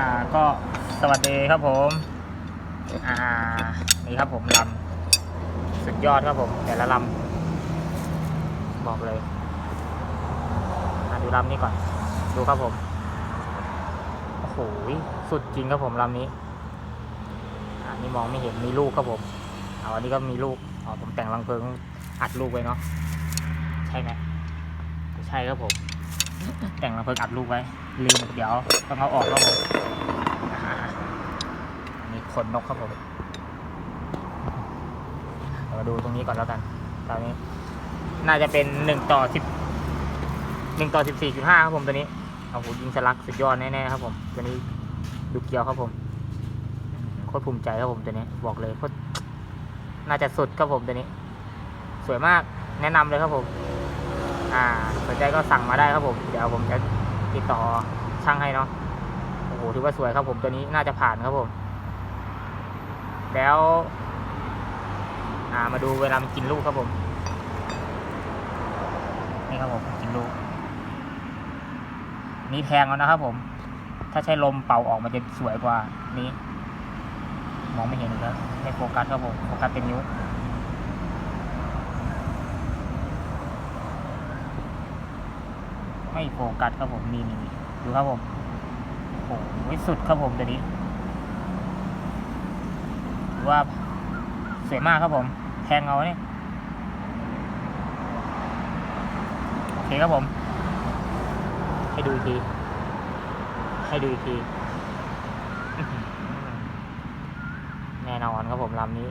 อ่าก็สวัสดีครับผม อ่านี่ครับผมลำสุดยอดครับผม แต่ละลำบอกเลยดูลำนี้ก่อน ดูครับผมโอ้โหสุดจริงครับผมลำนี้อ่านี่มองไม่เห็นมีลูกครับผมเอาอันนี้ก็มีลูกอ๋อผมแต่งรังเพลิงอัดลูกไว้เนาะใช่ไหมใช่ครับผม แต่งรังเพลิงอัดลูกไว้ ลืมเดี๋ยวต้องเอาออกครับผมอ่าอันนี้ขนนกครับผมเรามาดูตรงนี้ก่อนแล้วกัน ตอนนี้ น่าจะเป็นหนึ่งต่อสิบหนึ่งต่อสิบสี่จุดห้าครับผมตัวนี้โอ้โหยิงสลักสุดยอดแน่ๆครับผม ตัวนี้ดูเกียวครับผมโคตรภูมิใจครับผมตัวนี้ บอกเลยโคตรน่าจะสุดครับผมตัวนี้ สวยมากแนะนำเลยครับผม อ่าสนใจก็สั่งมาได้ครับผม เดี๋ยวผมจะติดต่อช่างให้เนาะโอ้โหถือว่าสวยครับผมตัวนี้น่าจะผ่านครับผม แล้ว อ่ามาดูเวลามันกินลูกครับผม นี่ครับผมกินลูก นี่แพงแล้วนะครับผม ถ้าใช้ลมเป่าออกมันจะสวยกว่านี้ มองไม่เห็นอีกแล้วไม่โฟกัสครับผมโฟกัสเป็นนิ้ว ไม่โฟกัสครับผมนี่นี่ดูครับผมโอ้โหสุดครับผมตัวนี้ถือว่าสวยมากครับผม แทงเอาเนี่ยโอเคครับผม ให้ดูอีกที ให้ดูอีกที แน่นอนครับผมลำนี้